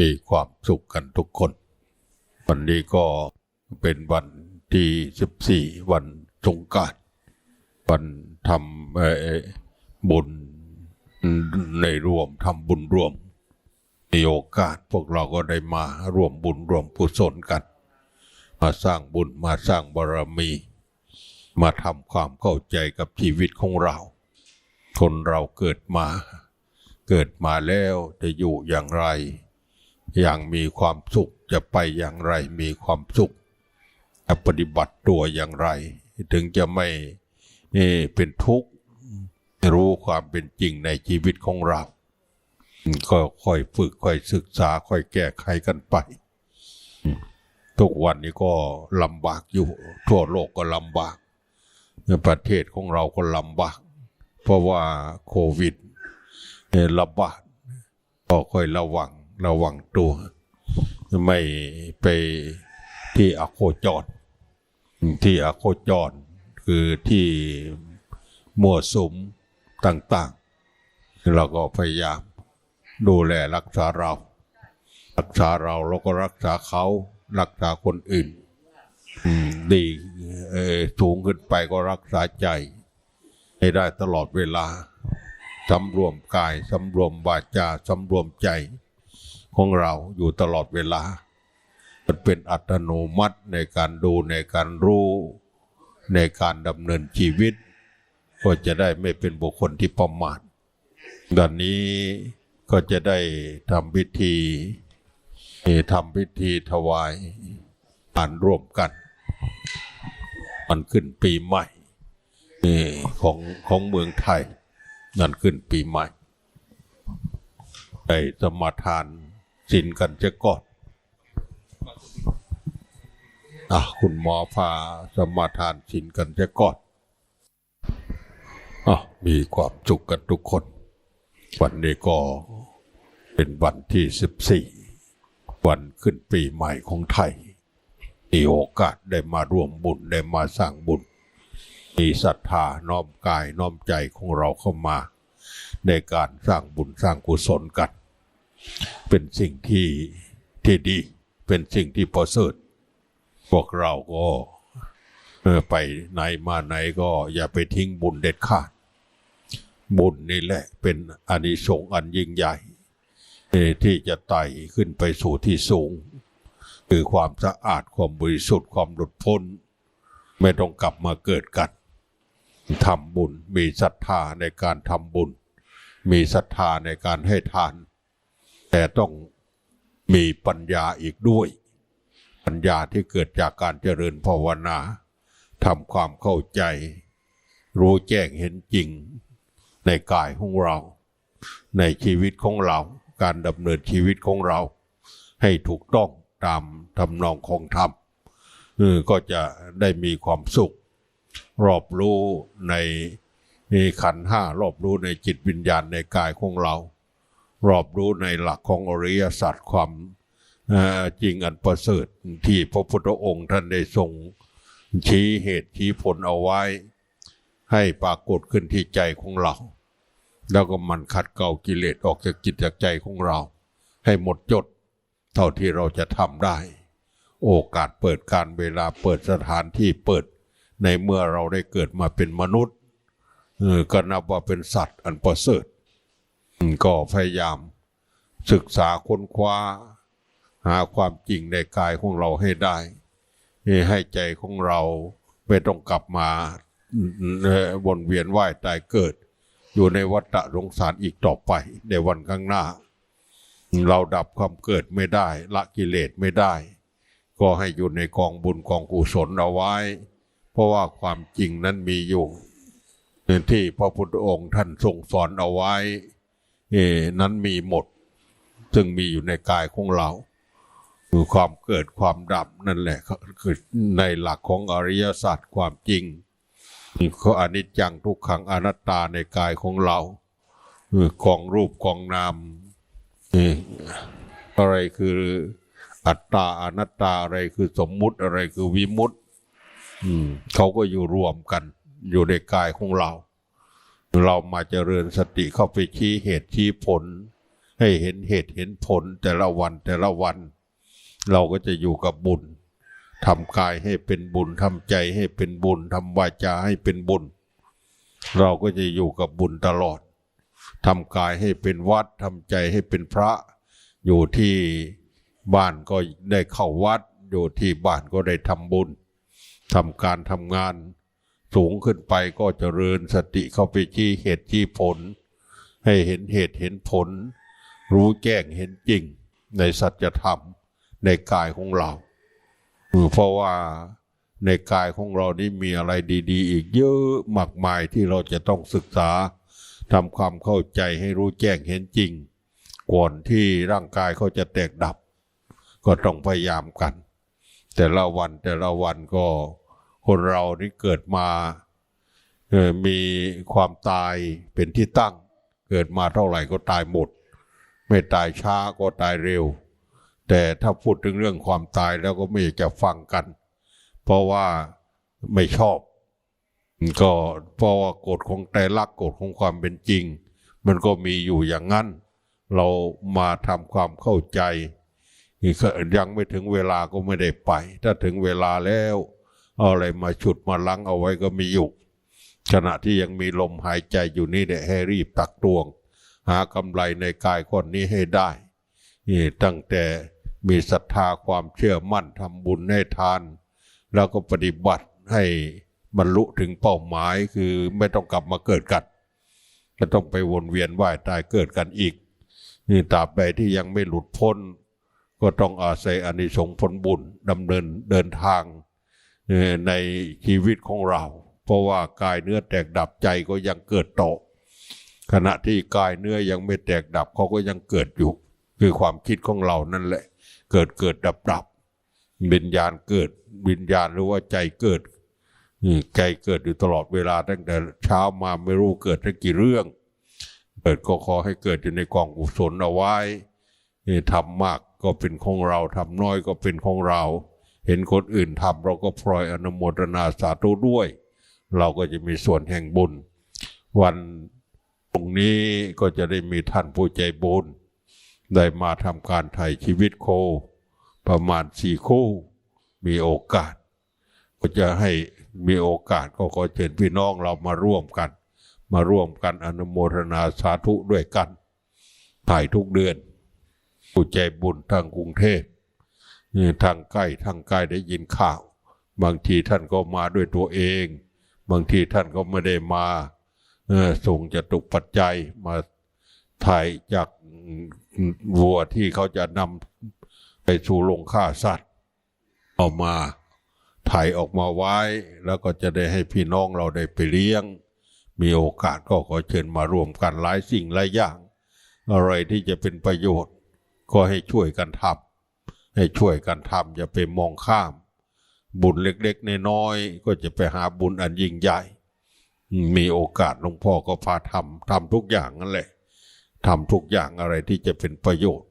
มีความสุขกันทุกคน วันนี้ก็เป็นวันที่สิบสี่วันสงการวันทำบุญในรวมทำบุญรวมมีโอกาสพวกเราก็ได้มาร่วมบุญร่วมกุศลกัน มาสร้างบุญมาสร้างบารมี มาทำความเข้าใจกับชีวิตของเรา คนเราเกิดมา เกิดมาแล้วจะอยู่อย่างไร อย่างมีความสุขจะไปอย่างไรมีความสุขจะปฏิบัติตัวอย่างไร ถึงจะไม่เป็นทุกข์รู้ความเป็นจริงในชีวิตของเรา ก็ค่อยฝึกค่อยศึกษาค่อยแก้ไขกันไป ทุกวันนี้ก็ลำบากอยู่ ทั่วโลกก็ลำบากในประเทศของเราก็ลำบาก เพราะว่าโควิดระบาดก็ค่อยระวัง ระวังตัว ไม่ไปที่อโคจร ที่อโคจร คือที่มั่วสุมต่างๆ เราก็พยายามดูแลรักษาเรา รักษาเราแล้วก็รักษาเขารักษาคนอื่นดีสูงขึ้นไปก็รักษาใจ ให้ได้ตลอดเวลาสำรวมกายสำรวมวาจาสำรวมใจ ของเราอยู่ตลอดเวลา มันเป็นอัตโนมัติในการดูในการรู้ในการดำเนินชีวิต ก็จะได้ไม่เป็นบุคคลที่ประมาทดังนี้ก็จะได้ทำพิธีทำพิธีถวายอ่านร่วมกัน มันขึ้นปีใหม่ของของเมืองไทย นั่นขึ้นปีใหม่ได้สมาทาน สินกันจะก่อนอะคุณหมอพาสมาทานสินกันจะก่อนอะมีความสุขกันทุกคน วันนี้ก็เป็นวันที่สิบสี่วันขึ้นปีใหม่ของไทยมีโอกาสได้มาร่วมบุญได้มาสร้างบุญ มีศรัทธาน้อมกายน้อมใจของเราเข้ามา ในการสร้างบุญสร้างกุศลกัน เป็นสิ่งที่ที่ดี เป็นสิ่งที่ประเสริฐพวกเราก็ไปไหนมาไหนก็อย่าไปทิ้งบุญเด็ดขาด บุญนี่แหละเป็นอนิสงส์อันยิ่งใหญ่ที่จะไต่ขึ้นไปสู่ที่สูง คือความสะอาดความบริสุทธิ์ความหลุดพ้น ไม่ต้องกลับมาเกิดกันทำบุญมีศรัทธาในการทำบุญ มีศรัทธาในการให้ทาน แต่ต้องมีปัญญาอีกด้วย ปัญญาที่เกิดจากการเจริญภาวนาทำความเข้าใจ รู้แจ้งเห็นจริง ในกายของเรา ในชีวิตของเรา การดำเนินชีวิตของเรา ให้ถูกต้องตามทำนองของธรรมก็จะได้มีความสุข รอบรู้ในขันห้ารอบรู้ในจิตวิญญาณในกายของเรา รอบรู้ในหลักของอริยสัจความจริงอันประเสริฐที่พระพุทธองค์ท่านได้ทรงชี้เหตุชี้ผลเอาไว้ ให้ปรากฏขึ้นที่ใจของเรา แล้วก็มันขัดเกลากิเลสออกจากจิตจากใจของเรา ให้หมดจด เท่าที่เราจะทำได้ โอกาสเปิดการเวลาเปิดสถานที่เปิดในเมื่อเราได้เกิดมาเป็นมนุษย์ก็นับว่าเป็นสัตว์อันประเสริฐ ก็พยายามศึกษาค้นคว้า หาความจริงในกายของเราให้ได้ให้ใจของเราไม่ต้องกลับมาวนเวียนว่ายตายเกิด อยู่ในวัฏสงสารอีกต่อไปในวันข้างหน้า เราดับความเกิดไม่ได้ ละกิเลสไม่ได้ ก็ให้อยู่ในกองบุญกองกุศลเอาไว้ เพราะว่าความจริงนั้นมีอยู่ที่พระพุทธองค์ท่านทรงสอนเอาไว้ นั้นมีหมด ซึ่งมีอยู่ในกายของเราคือความเกิดความดับนั่นแหละคือในหลักของอริยศาสัจความจริงก็อนิจจังทุกขังอนัตตาในกายของเราคือกองรูปกองนามอะไรคืออัตตาอนัตตาอะไรคือสมมุติอะไรคือวิมุตติเขาก็อยู่รวมกันอยู่ในกายของเรา เรามาเจริญสติเข้าไปชี้เหตุชี้ผล ให้เห็นเหตุเห็นผลแต่ละวันแต่ละวัน เราก็จะอยู่กับบุญทำกายให้เป็นบุญทำใจให้เป็นบุญทำวาจาให้เป็นบุญ เราก็จะอยู่กับบุญตลอดทำกายให้เป็นวัดทำใจให้เป็นพระ อยู่ที่บ้านก็ได้เข้าวัด อยู่ที่บ้านก็ได้ทำบุญทำการทำงาน สูงขึ้นไปก็เจริญสติเข้าไปชี้เหตุชี้ผล ให้เห็นเหตุเห็นผล รู้แจ้งเห็นจริง ในสัจธรรมในกายของเราเพราะว่าในกายของเรานี่มีอะไรดี ๆ อีกเยอะมากมายที่เราจะต้องศึกษาทำความเข้าใจให้รู้แจ้งเห็นจริง ก่อนที่ร่างกายเขาจะแตกดับ ก็ต้องพยายามกัน แต่ละวันแต่ละวันก็ คนเรานี่เกิดมามีความตายเป็นที่ตั้ง เกิดมาเท่าไหร่ก็ตายหมด ไม่ตายช้าก็ตายเร็ว แต่ถ้าพูดถึงเรื่องความตายแล้วก็ไม่อยากจะฟังกัน เพราะว่าไม่ชอบ ก็เพราะว่ากฎของแต่ลักษณ์กฎของความเป็นจริง มันก็มีอยู่อย่างนั้น เรามาทำความเข้าใจยังไม่ถึงเวลาก็ไม่ได้ไป ถ้าถึงเวลาแล้ว อะไรมาฉุดมาลังเอาไว้ก็มีอยู่ ขณะที่ยังมีลมหายใจอยู่นี่เนี่ยให้รีบตักตวง หากำไรในกายก้อนนี้ให้ได้นี่ตั้งแต่มีศรัทธาความเชื่อมั่นทำบุญให้ทาน แล้วก็ปฏิบัติให้บรรลุถึงเป้าหมายคือไม่ต้องกลับมาเกิดกันไม่ต้องไปวนเวียนว่ายตายเกิดกันอีก นี่ตราบใดที่ยังไม่หลุดพ้น ก็ต้องอาศัยอานิสงส์ผลบุญดำเนินเดินทาง ในชีวิตของเรา เพราะว่ากายเนื้อแตกดับใจก็ยังเกิดโตขณะที่กายเนื้อยังไม่แตกดับเขาก็ยังเกิดอยู่ คือความคิดของเรานั่นแหละ เกิดเกิดดับดับวิญญาณเกิดวิญญาณหรือว่าใจเกิดนี่ใจเกิดอยู่ตลอดเวลาตั้งแต่เช้ามาไม่รู้เกิดได้กี่เรื่องเกิดก็ขอให้เกิดอยู่ในกองกุศลเอาไว้ทำมากก็เป็นของเราทำน้อยก็เป็นของเรา เห็นคนอื่นทำเราก็พลอยอนุโมทนาสาธุด้วย เราก็จะมีส่วนแห่งบุญ วันตรงนี้ก็จะได้มีท่านผู้ใจบุญ ได้มาทำการไถ่ชีวิตโค ประมาณสี่คู่มีโอกาส ก็จะให้มีโอกาสก็ขอเชิญพี่น้องเรามาร่วมกัน มาร่วมกันอนุโมทนาสาธุด้วยกันถ่ายทุกเดือน ผู้ใจบุญทางกรุงเทพ ทางใกล้ทางไกลได้ยินข่าว บางทีท่านก็มาด้วยตัวเอง บางทีท่านก็ไม่ได้มาส่งจตุปัจจัยมาถ่ายจากวัวที่เขาจะนำไปสู่โรงฆ่าสัตว์เอามาถ่ายออกมาไว้ แล้วก็จะได้ให้พี่น้องเราได้ไปเลี้ยง มีโอกาสก็ขอเชิญมาร่วมกันหลายสิ่งหลายอย่าง อะไรที่จะเป็นประโยชน์ ก็ให้ช่วยกันทำ ให้ช่วยกันทำอย่าไปมองข้าม บุญเล็กๆน้อยๆก็จะไปหาบุญอันยิ่งใหญ่ มีโอกาสหลวงพ่อก็พาทำทำทุกอย่างนั่นแหละทำทุกอย่างอะไรที่จะเป็นประโยชน์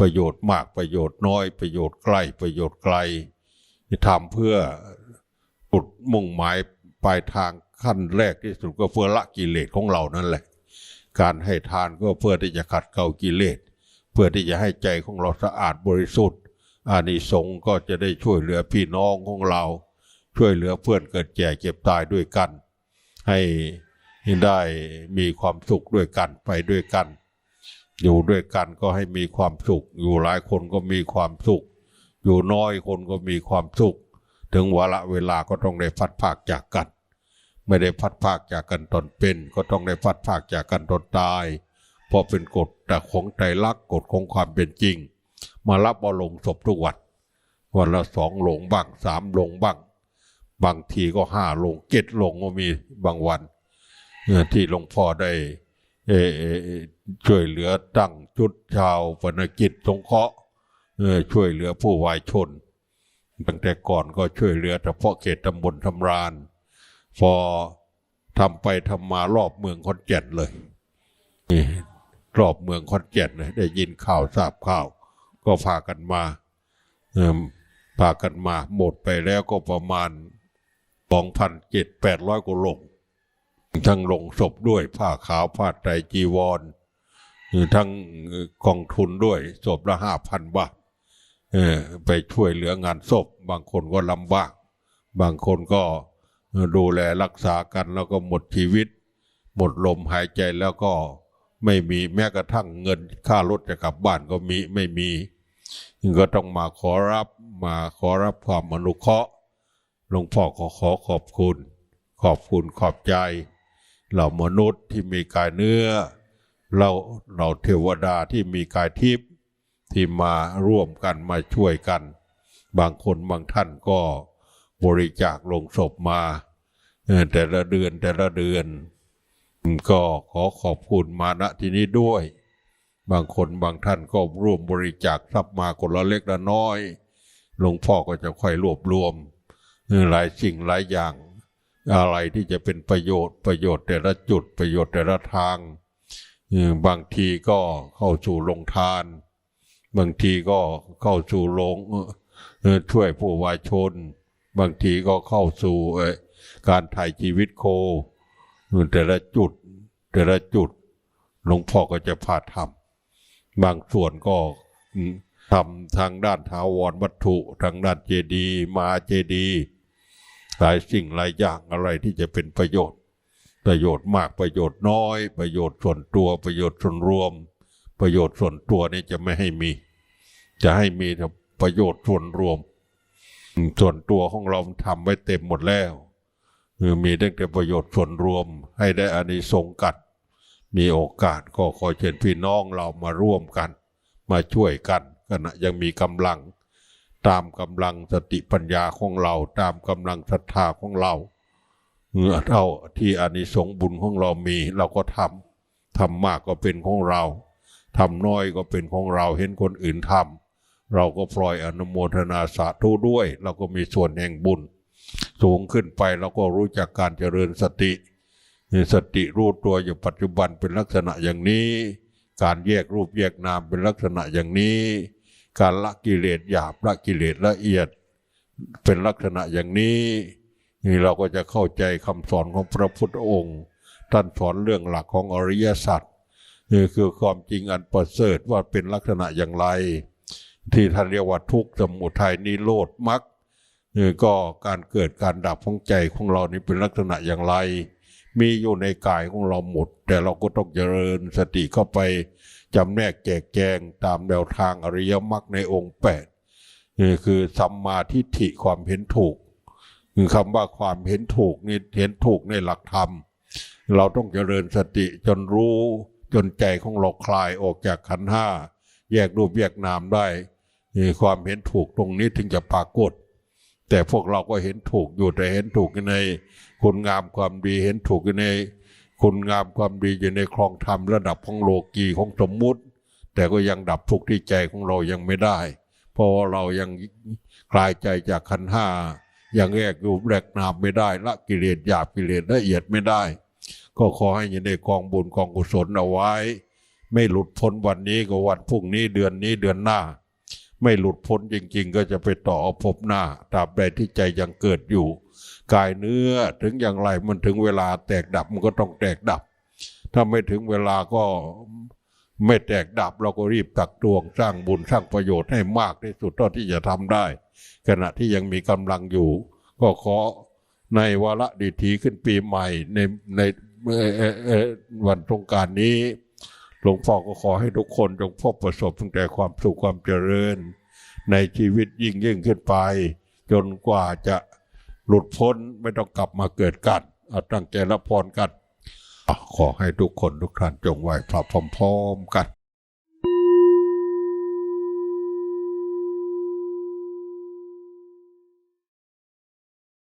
ประโยชน์มากประโยชน์น้อย ประโยชน์ใกล้ประโยชน์ไกลทำเพื่อจุดมุ่งหมายปลายทางขั้นแรกที่สุดก็เพื่อละกิเลสของเรานั่นแหละ การให้ทานก็เพื่อที่จะขัดเกลากิเลส เพื่อที่จะให้ใจของเราสะอาดบริสุทธิ์ อานิสงส์ก็จะได้ช่วยเหลือพี่น้องของเรา ช่วยเหลือเพื่อนเกิดแก่เจ็บตายด้วยกัน ให้ได้มีความสุขด้วยกันไปด้วยกัน อยู่ด้วยกันก็ให้มีความสุข อยู่หลายคนก็มีความสุข อยู่น้อยคนก็มีความสุข ถึงวาระเวลาก็ต้องได้พัดภาคจากกัน ไม่ได้พัดภาคจากกันตอนเป็น ก็ต้องได้พัดภาคจากกันตอนตายเพราะเป็นกฎแต่ของใจรักกฎของความเป็นจริง มารับเอาลงศพทุกวัน วันละสองหลงบ้างสามหลงบ้าง บางทีก็ห้าหลงเจ็ดหลงก็มีบางวัน ที่หลวงพ่อได้ช่วยเหลือตั้งจุดชาวปนกิจสงเคราะห์ช่วยเหลือผู้วายชน ตั้งแต่ก่อนก็ช่วยเหลือเฉพาะเขตตำบลทำราน พอทำไปทำมารอบเมืองขอนแก่นเลยรอบเมืองขอนแก่นเลยได้ยินข่าวทราบข่าว ก็พากันมาเอิ่มพากันมา หมดไปแล้วก็ประมาณสองพันเจ็ดแปดร้อยกว่าลง ทั้งลงศพด้วยผ้าขาวผ้าไตรจีวรทั้งกองทุนด้วยศพละห้าพันบาทไปช่วยเหลืองานศพ บางคนก็ลำบาก บางคนก็ดูแลรักษากันแล้วก็หมดชีวิต หมดลมหายใจแล้วก็ไม่มีแม้กระทั่งเงินค่ารถจะกลับบ้านก็มีไม่มี ก็ต้องมาขอรับมาขอรับความอนุเคราะห์หลวงพ่อขอขอขอบคุณ ขอบคุณขอบใจ เหล่ามนุษย์ที่มีกายเนื้อ เราเราเทวดาที่มีกายทิพย์ที่มาร่วมกันมาช่วยกัน บางคนบางท่านก็บริจาคลงศพมา แต่ละเดือนแต่ละเดือน ก็ขอขอบคุณมาณที่นี้ด้วย บางคนบางท่านก็ร่วมบริจาคทรัพย์มาคนละเล็กละน้อย หลวงพ่อก็จะค่อยรวบรวม หลายสิ่งหลายอย่าง อะไรที่จะเป็นประโยชน์ประโยชน์แต่ละจุดประโยชน์แต่ละทาง บางทีก็เข้าสู่โรงทาน บางทีก็เข้าสู่โรงช่วยผู้วายชน บางทีก็เข้าสู่การถ่ายชีวิตโค แต่ละจุดแต่ละจุดหลวงพ่อก็จะพาทำ บางส่วนก็ทำทางด้านทาวรวัตถุ ทางด้านเจดีมาเจดีหลายสิ่งหลายอย่างอะไรที่จะเป็นประโยชน์ ประโยชน์มากประโยชน์น้อย ประโยชน์ส่วนตัวประโยชน์ส่วนรวม ประโยชน์ส่วนตัวนี่จะไม่ให้มี จะให้มีแต่ประโยชน์ส่วนรวม ส่วนตัวของเราทำไว้เต็มหมดแล้ว คือมีตั้งแต่ประโยชน์ส่วนรวม ให้ได้อานิสงส์กัน มีโอกาสก็ขอเชิญพี่น้องเรามาร่วมกัน มาช่วยกันขณะยังมีกำลัง ตามกำลังสติปัญญาของเรา ตามกำลังศรัทธาของเราเมื่อเท่าที่อานิสงส์บุญของเรามีเราก็ทำทำมากก็เป็นของเราทำน้อยก็เป็นของเราเห็นคนอื่นทำเราก็ปล่อยอนุโมทนาสาธุด้วย เราก็มีส่วนแห่งบุญ สูงขึ้นไปเราก็รู้จักการเจริญสติ สติรู้ตัวอยู่ปัจจุบันเป็นลักษณะอย่างนี้ การแยกรูปแยกนามเป็นลักษณะอย่างนี้ การละกิเลสหยาบละกิเลสละเอียด เป็นลักษณะอย่างนี้นี่เราก็จะเข้าใจคำสอนของพระพุทธองค์ท่านสอนเรื่องหลักของอริยสัจนี่คือความจริงอันประเสริฐว่าเป็นลักษณะอย่างไร ที่ท่านเรียกว่าทุกข์สมุทัยนิโรธมรรคนี่ก็การเกิดการดับของใจของเรานี่เป็นลักษณะอย่างไร มีอยู่ในกายของเราหมด แต่เราก็ต้องเจริญสติเข้าไปจำแนกแจกแจงตามแนวทางอริยมรรคในองค์แปดนี่คือสัมมาทิฏฐิความเห็นถูกคือคำว่าความเห็นถูกนี่เห็นถูกในหลักธรรม เราต้องเจริญสติจนรู้จนใจของเราคลายออกจากขันห้าแยกรูปแยกนามได้นี่ความเห็นถูกตรงนี้ถึงจะปรากฏ แต่พวกเราก็เห็นถูกอยู่แต่เห็นถูกใน คุณงามความดีเห็นถูกอยู่ในคุณงามความดีอยู่ในครองธรรมระดับของโลกีของสมมุติ แต่ก็ยังดับทุกข์ที่ใจของเรายังไม่ได้ เพราะาเรายังคลายใจจากขันห้ายังแยกรูปแรกนามไม่ได้ละกิเลสหยาบกิเลสละเอียดไม่ได้ ก็ขอให้อยู่ในกองบุญกองกุศลเอาไว้ ไม่หลุดพ้นวันนี้ก็วันพรุ่งนี้เดือนนี้เดือนหน้า ไม่หลุดพ้นจริง ๆ ก็จะไปต่อภพหน้าตราบใดที่ใจยังเกิดอยู่ กายเนื้อถึงอย่างไรมันถึงเวลาแตกดับมันก็ต้องแตกดับ ถ้าไม่ถึงเวลาก็ไม่แตกดับเราก็รีบตักตวงสร้างบุญสร้างประโยชน์ให้มากที่สุดเท่าที่จะทำได้ ขณะที่ยังมีกำลังอยู่ ก็ขอในวาระดีทีขึ้นปีใหม่ในในวันสงการนี้ หลวงพ่อก็ขอให้ทุกคนจงพบประสบตั้งแต่ความสุขความเจริญ ในชีวิตยิ่งยิ่งขึ้นไป จนกว่าจะหลุดพ้นไม่ต้องกลับมาเกิดกันเอาตั้งใจรับพรกันขอให้ทุกคนทุกท่านจงไหวพระพร้อมๆกัน